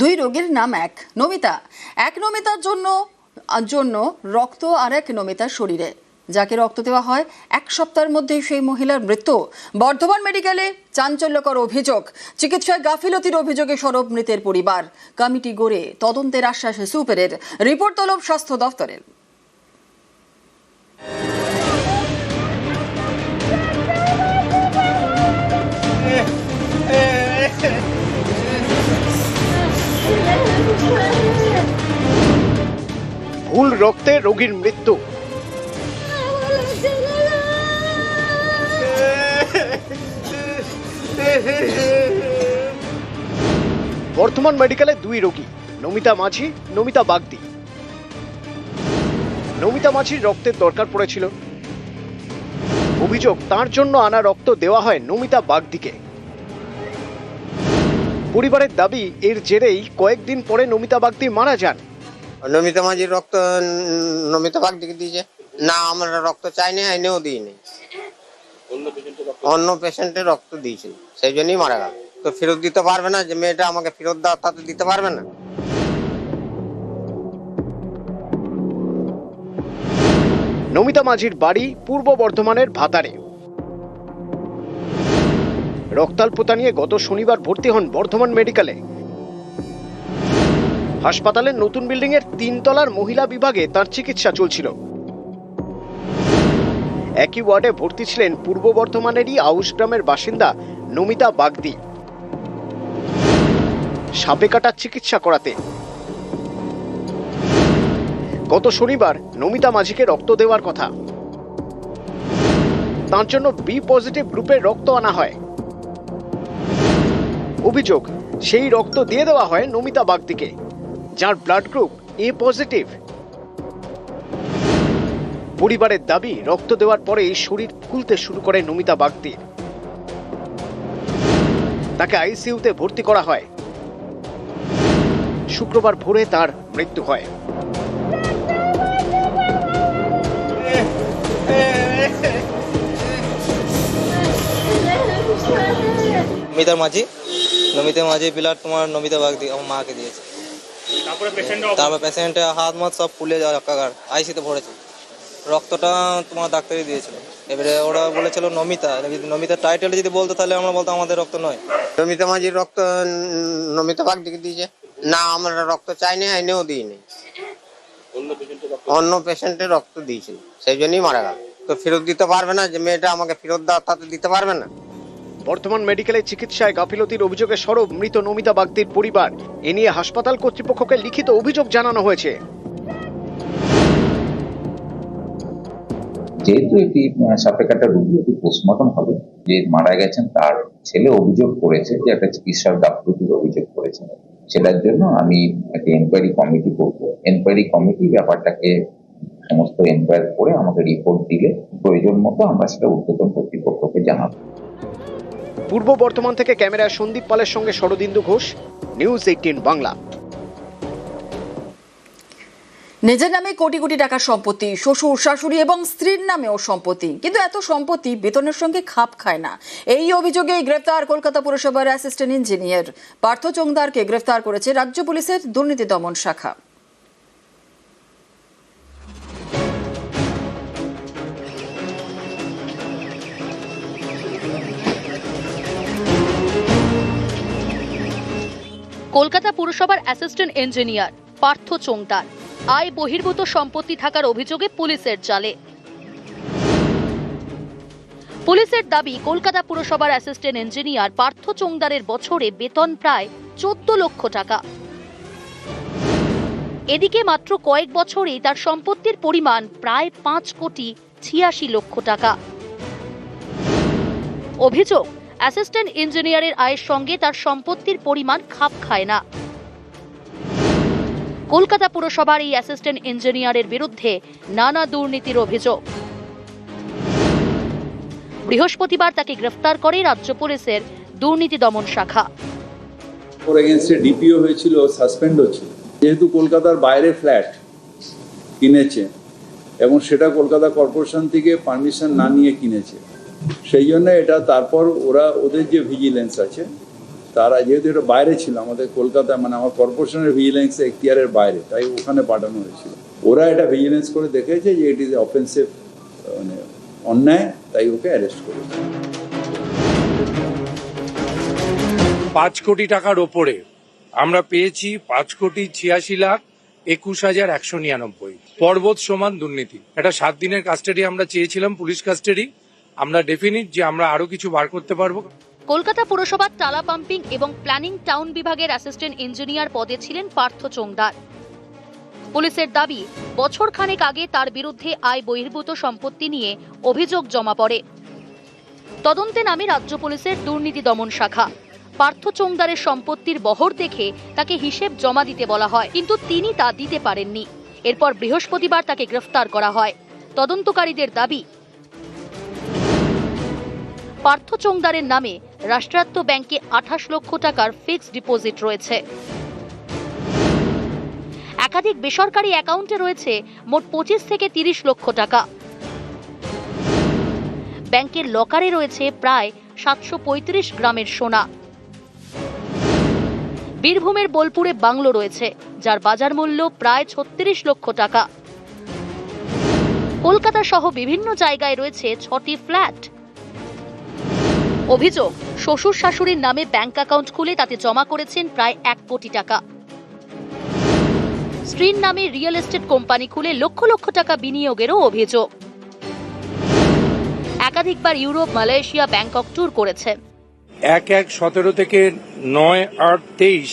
দুই রোগীর নাম এক, নমিতা। এক নমিতার জন্য জন্য রক্ত আর এক নমিতার শরীরে। যাকে রক্ত দেওয়া হয়, এক সপ্তাহের মধ্যেই সেই মহিলার মৃত্যু। বর্ধমান মেডিকেলে চাঞ্চল্যকর অভিযোগ, চিকিৎসায় গাফিলতির অভিযোগে সরব মৃতের পরিবার। কমিটি গড়ে তদন্তের আশ্বাসে সুপেরের রিপোর্ট তলব স্বাস্থ্য দফতরের রক্তে রোগীর মৃত্যু। বর্ধমান মেডিকেলে দুই রোগী, নমিতা মাঝি, নমিতা বাগদি। নমিতা মাঝির রক্তের দরকার পড়েছিল। অভিযোগ, তার জন্য আনা রক্ত দেওয়া হয় নমিতা বাগদিকে। পরিবারের দাবি, এর জেরেই কয়েকদিন পরে নমিতা বাগদি মারা যান। নমিতা মাঝির রক্ত নমিতা বাগ দিকে দিয়েছে। না আমরা রক্ত চাইনি আইনেও দিইনি অন্য পেশেন্টের রক্ত দিয়েছিল সেই জন্যই মারা গেল। তো ফেরত দিতে পারবে না যে মেয়েটা আমাকে ফেরত দাও তা তো দিতে পারবে না। নমিতা মাঝির বাড়ি পূর্ব বর্ধমানের ভাতারে। রক্তাল্পতা নিয়ে গত শনিবার ভর্তি হন বর্ধমান মেডিকেলে। হাসপাতালের নতুন বিল্ডিং এর তিনতলার মহিলা বিভাগে তার চিকিৎসা চলছিল। একই ওয়ার্ডে ভর্তি ছিলেন পূর্ব বর্ধমানেরই আউশ গ্রামের বাসিন্দা নমিতা বাগদি। সাপে কাটার চিকিৎসা করাতে। গত শনিবার নমিতা মাঝিকে রক্ত দেওয়ার কথা। তার জন্য বি পজিটিভ গ্রুপের রক্ত আনা হয়। অভিযোগ, সেই রক্ত দিয়ে দেওয়া হয় নমিতা বাগদিকে। যার ব্লাড গ্রুপ এ পজিটিভ পরিবারের দাবি, রক্ত দেওয়ার পরে শরীর ফুলতে শুরু করে নমিতা বাগদির তাকে আইসিইউতে ভর্তি করা হয়। শুক্রবার ভোরে তার মৃত্যু হয়। নমিতা মাঝি নমিতা মাঝি ব্লাড তোমার নমিতা বাগদি, আমার মাকে দিয়েছে। তারপরে পেশেন্ট তারপর পেশেন্টের হাত মাত সব ফুলে যাওয়া একাকার আইসিতে ভরেছে। রক্তটা তোমার ডাক্তারই দিয়েছিল। এবারে ওরা বলেছিল নমিতা। যদি নমিতা টাইটেলে যদি বলতো তাহলে আমরা বলতো আমাদের রক্ত নয়। নমিতা মাঝির রক্ত নমিতা বাগ দিকে দিয়েছে? না আমরা রক্ত চাইনি আইনেও দিইনি অন্য পেশেন্টের রক্ত? দিয়েছিল। সেই জন্যই মারা গেল। তো ফেরত দিতে পারবে না যে মেয়েটা আমাকে ফেরত দাও তা তো দিতে পারবে না? বর্তমান মেডিকেলে চিকিৎসায় গাফিলতির অভিযোগে সরব মৃত নমিতা বাগদির পরিবার। এ নিয়ে হাসপাতাল কর্তৃপক্ষকে লিখিত অভিযোগ জানানো হয়েছে। যেহেতু এটি সাপে কাটা রোগী, এটি পোস্টমর্টম হবে। যে মারা গেছেন, তার ছেলে অভিযোগ করেছে যে একটা চিকিৎসার গাফলতির অভিযোগ করেছে। সেটার জন্য আমি একটা এনকোয়ারি কমিটি করব। এনকোয়ারি কমিটি ব্যাপারটাকে সমস্ত এনকোয়ারি করে আমাকে রিপোর্ট দিলে প্রয়োজন মতো আমরা সেটা ঊর্ধ্বতন কর্তৃপক্ষকে জানাব। পূর্ব বর্ধমান থেকে ক্যামেরায় সন্দীপ পালের সঙ্গে শরদিন্দু ঘোষ নিউজ এইটিন বাংলা। নিজের নামে কোটি কোটি টাকার সম্পত্তি, শ্বশুর, শাশুড়ি এবং স্ত্রীর নামেও সম্পত্তি। কিন্তু এত সম্পত্তি বেতনের সঙ্গে খাপ খায় না। এই অভিযোগে গ্রেফতার কলকাতা পুরসভার অ্যাসিস্ট্যান্ট ইঞ্জিনিয়ার পার্থ চোংদারকে গ্রেফতার করেছে রাজ্য পুলিশের দুর্নীতি দমন শাখা। কলকাতা পুরসভার অ্যাসিস্ট্যান্ট ইঞ্জিনিয়ার পার্থ চোংদার আয় বহির্ভূত সম্পত্তি থাকার অভিযোগে পুলিশের জালে। পুলিশের দাবি, কলকাতা পুরসভার অ্যাসিস্ট্যান্ট ইঞ্জিনিয়ার পার্থ চোংদারের বছরে বেতন প্রায় চোদ্দ লক্ষ টাকা। এদিকে মাত্র কয়েক বছরেই তার সম্পত্তির পরিমাণ প্রায় পাঁচ কোটি ছিয়াশি লক্ষ টাকা। অভিযোগ অ্যাসিস্ট্যান্ট ইঞ্জিনিয়ারের আয়ের সঙ্গে তার সম্পত্তির পরিমাণ খাপ খায় না। কলকাতা পুরসভার এই অ্যাসিস্ট্যান্ট ইঞ্জিনিয়ারের বিরুদ্ধে নানা দুর্নীতির অভিযোগ। বৃহস্পতিবার তাকে গ্রেফতার করে রাজ্য পুলিশের দুর্নীতি দমন শাখা। ডিপিও হয়েছিল সাসপেন্ডও ছিল। যেহেতু কলকাতার বাইরে ফ্ল্যাট কিনেছে, এবং সেটা কলকাতা কর্পোরেশন থেকে পারমিশন না নিয়ে কিনেছে। সেই জন্য এটা তারপর ওরা ওদের যে ভিজিলেন্স আছে, তারা যেহেতু এটা বাইরে ছিল, আমাদের কলকাতা মানে আমার কর্পোরেশনের ভিজিলেন্স এখতিয়ারের বাইরে, তাই ওখানে পাঠানো হয়েছিল। ওরা এটা ভিজিলেন্স করে দেখেছে যে ইট ইজ অফেন্সিভ মানে অন্যায়, তাই ওকে অ্যারেস্ট করেছে। পাঁচ কোটি টাকার ওপরে আমরা পেয়েছি পাঁচ কোটি ছিয়াশি লাখ একুশ হাজার একশো নিরানব্বই। পর্বত সমান দুর্নীতি। একটা সাত দিনের কাস্টাডি আমরা চেয়েছিলাম, পুলিশ কাস্টাডি আমরা ডেফিনিট যে আমরা আরও কিছু বার করতে পারব। কলকাতা পুরসভার টালা পাম্পিং এবং প্ল্যানিং টাউন বিভাগের অ্যাসিস্ট্যান্ট ইঞ্জিনিয়ার পদে ছিলেন পার্থ চোংদার। পুলিশের দাবি বছর খানেক আগে তার বিরুদ্ধে আয় বহির্ভূত সম্পত্তি নিয়ে অভিযোগ জমা পড়ে। তদন্তে নামে রাজ্য পুলিশের দুর্নীতি দমন শাখা। পার্থ চোংদারের সম্পত্তির বহর দেখে তাকে হিসেব জমা দিতে বলা হয়, কিন্তু তিনি তা দিতে পারেননি। এরপর বৃহস্পতিবার তাকে গ্রেফতার করা হয়। তদন্তকারীদের দাবি পার্থ চোংদারের নামে রাষ্ট্রায়ত্ত ব্যাংকে আঠাশ লক্ষ টাকার ফিক্সড ডিপোজিট রয়েছে। একাধিক বেসরকারি অ্যাকাউন্টে রয়েছে মোট পঁচিশ থেকে তিরিশ লক্ষ টাকা। ব্যাংকের লকারে রয়েছে প্রায় সাতশো পঁয়ত্রিশ গ্রামের সোনা। বীরভূমের বোলপুরে বাংলো রয়েছে, যার বাজার মূল্য প্রায় ছত্রিশ লক্ষ টাকা। কলকাতা সহ বিভিন্ন জায়গায় রয়েছে ছটি ফ্ল্যাট। অভিযোগ, শ্বশুর শাশুড়ির নামে ব্যাংক অ্যাকাউন্ট খুলে তাতে জমা করেছেন প্রায় এক কোটি টাকা। স্ত্রীর নামে রিয়েল এস্টেট কোম্পানি খুলে লক্ষ লক্ষ টাকা বিনিয়োগেরও অভিযোগ। একাধিকবার ইউরোপ, মালয়েশিয়া, ব্যাংকক ট্যুর করেছেন এক এক সতেরো থেকে নয় আট তেইশ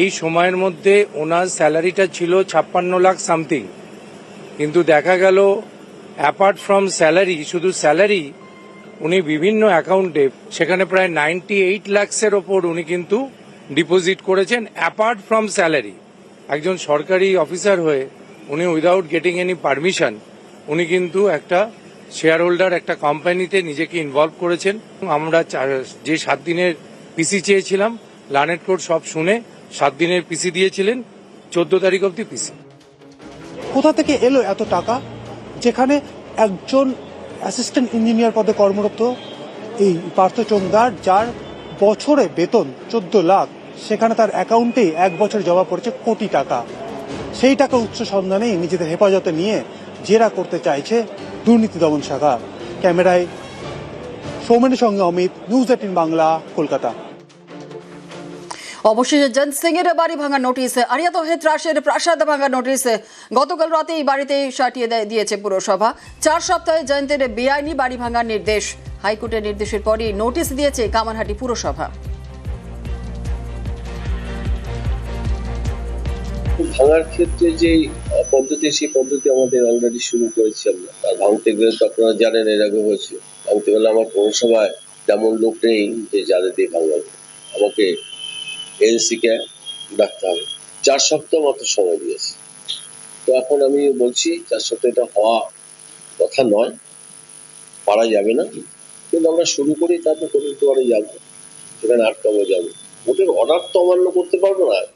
এই সময়ের মধ্যে ওনার স্যালারিটা ছিল ছাপ্পান্ন লাখ সামথিং। কিন্তু দেখা গেল, অ্যাপার্ট ফ্রম স্যালারি, শুধু স্যালারি উনি বিভিন্ন অ্যাকাউন্টে, সেখানে প্রায় নাইনটি এইট ল্যাক্সের ওপর উনি কিন্তু ডিপোজিট করেছেন, অ্যাপার্ট ফ্রম স্যালারি। একজন সরকারি অফিসার হয়ে উনি উইদাউট গেটিং এনি পারমিশন, উনি কিন্তু একটা শেয়ার হোল্ডার একটা কোম্পানিতে নিজেকে ইনভলভ করেছেন। আমরা যে সাত দিনের পিসি চেয়েছিলাম লানেট কোর্ট সব শুনে সাত দিনের পিসি দিয়েছিলেন, চোদ্দ তারিখ অব্দি পিসি কোথা থেকে এলো এত টাকা? যেখানে একজন অ্যাসিস্ট্যান্ট ইঞ্জিনিয়ার পদে কর্মরত এই পার্থ চোংদার যার বছরে বেতন চোদ্দ লাখ, সেখানে তার অ্যাকাউন্টে এক বছর জমা পড়েছে কোটি টাকা। সেই টাকা উচ্চ সন্ধানেই নিজেদের হেফাজতে নিয়ে জেরা করতে চাইছে দুর্নীতি দমন শাখা। ক্যামেরায় সৌমেনের সঙ্গে অমিত, নিউজ এইটিন বাংলা, কলকাতা। অবশেষে জয়ন্ত সিং এর বাড়ি ভাঙার নোটিশ আরিয়াত হেত্রাসের প্রাসাদ ভাঙার নোটিশ গতকাল রাতে এই বাড়িতেই সাটিয়ে দেয়- দিয়েছে পুরসভা। চার সপ্তাহে জয়ন্তের বেআইনি বাড়ি ভাঙার নির্দেশ। হাইকোর্টের নির্দেশের পরই নোটিশ দিয়েছে কামারহাটি পুরসভা। ভাঙার ক্ষেত্রে যে পদ্ধতি, সেই পদ্ধতি আমাদের অলরেডি শুরু করেছি আমরা। ভাঙতে গেলে তো আপনারা জানেন, এর আগে হয়েছে ভাঙতে গেলে আমার পৌরসভায় তেমন লোক নেই যে যাদের দিয়ে ভাঙাবো। আমাকে এনসি কে ডাকতে হবে। চার সপ্তাহ মতো সময় দিয়েছে। তো এখন আমি বলছি, চার সপ্তাহ এটা হওয়া কথা নয়, পারা যাবে না। কিন্তু আমরা শুরু করি, তারপর পারে যাব। সেখানে আটকাবো, যাব। ওদের অর্ডার তো অমান্য করতে পারব না।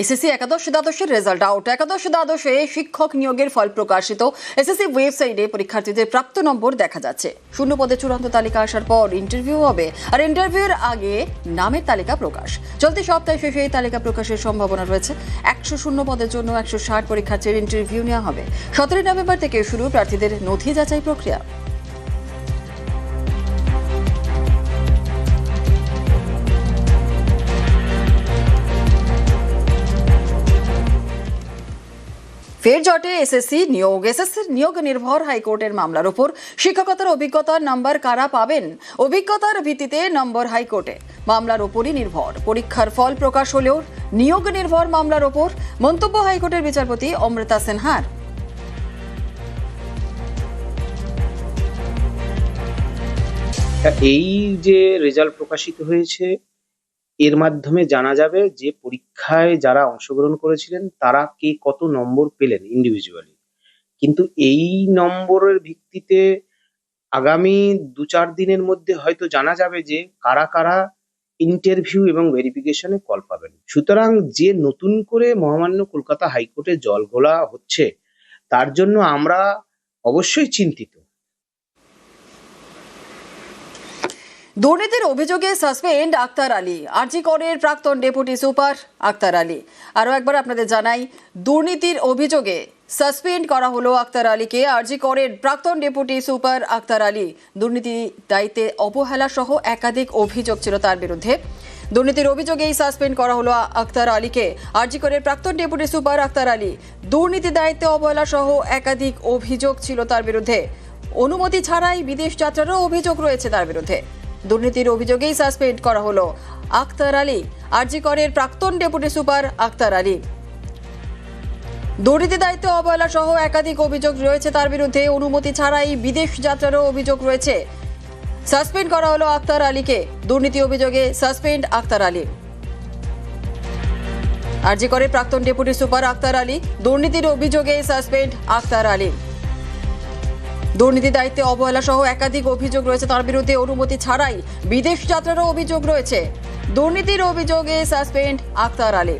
এসএসসি একাদশ দ্বাদশের রেজাল্ট আউট একাদশ দ্বাদশে শিক্ষক নিয়োগের ফল প্রকাশিত। এসএসসি ওয়েবসাইটে পরীক্ষার্থীদের প্রাপ্ত নম্বর দেখা যাচ্ছে। শূন্য পদে চূড়ান্ত তালিকা আসার পর ইন্টারভিউ হবে। আর ইন্টারভিউর আগে নামের তালিকা প্রকাশ। চলতি সপ্তাহে শেষে এই তালিকা প্রকাশের সম্ভাবনা রয়েছে। একশো শূন্য পদের জন্য একশো ষাট পরীক্ষার্থীর ইন্টারভিউ নেওয়া হবে। সতেরোই নভেম্বর থেকে শুরু প্রার্থীদের নথি যাচাই প্রক্রিয়া। ফের জটে এসএসসি নিয়োগ এসএসসির নিয়োগ নির্ভর হাইকোর্টের মামলার ওপর শিক্ষকতার অভিজ্ঞতার নাম্বার কারা পাবেন? অভিজ্ঞতার ভিত্তিতে নম্বর হাইকোর্টে। মামলার ওপরই নির্ভর। পরীক্ষার ফল প্রকাশ হলেও নিয়োগ নির্ভর মামলার ওপর মন্তব্য হাইকোর্টের বিচারপতি অমৃতা সিনহার। এই যে রেজাল্ট প্রকাশিত হয়েছে এর মাধ্যমে জানা যাবে যে পরীক্ষায় যারা অংশগ্রহণ করেছিলেন, তারা কে কত নম্বর পেলেন ইন্ডিভিজুয়ালি কিন্তু এই নম্বরের ভিত্তিতে আগামী দু চার দিনের মধ্যে হয়তো জানা যাবে যে কারা কারা ইন্টারভিউ এবং ভেরিফিকেশনে কল পাবেন। সুতরাং যে নতুন করে মহামান্য কলকাতা হাইকোর্টে জল ঘোলা হচ্ছে, তার জন্য আমরা অবশ্যই চিন্তিত। দুর্নীতির অভিযোগে সাসপেন্ড আক্তার আলী। আরজি করের প্রাক্তন ডেপুটি সুপার আক্তার আলী। আরও একবার আপনাদের জানাই, দুর্নীতির অভিযোগে সাসপেন্ড করা হলো আক্তার আলীকে। আরজি করের প্রাক্তন ডেপুটি সুপার আক্তার আলী দুর্নীতি দায়িত্বে অবহেলা সহ একাধিক অভিযোগ ছিল তার বিরুদ্ধে। দুর্নীতির অভিযোগেই সাসপেন্ড করা হলো আক্তার আলীকে। আরজি করের প্রাক্তন ডেপুটি সুপার আক্তার আলী দুর্নীতি দায়িত্বে অবহেলা সহ একাধিক অভিযোগ ছিল তার বিরুদ্ধে। অনুমতি ছাড়াই বিদেশ যাত্রারও অভিযোগ রয়েছে তার বিরুদ্ধে। দুর্নীতির অভিযোগেই সাসপেন্ড করা হলো আক্তার আলী। আরজি করের প্রাক্তন ডেপুটি সুপার আক্তার আলী। দুর্নীতি দায়িত্বে অবহেলা সহ একাধিক অভিযোগ রয়েছে তার বিরুদ্ধে। অনুমতি ছাড়াই বিদেশ যাত্রারও অভিযোগ রয়েছে। সাসপেন্ড করা হলো আক্তার আলীকে। দুর্নীতি অভিযোগে সাসপেন্ড আক্তার আলী। আরজি করে প্রাক্তন ডেপুটি সুপার আক্তার আলী। দুর্নীতির অভিযোগে সাসপেন্ড আক্তার আলী। দুর্নীতি দায়িত্বে অবহেলা সহ একাধিক অভিযোগ রয়েছে। তার বিরুদ্ধে অনুমতি ছাড়াই বিদেশ যাত্রারও অভিযোগ রয়েছে। দুর্নীতির অভিযোগে সাসপেন্ড আক্তার আলী।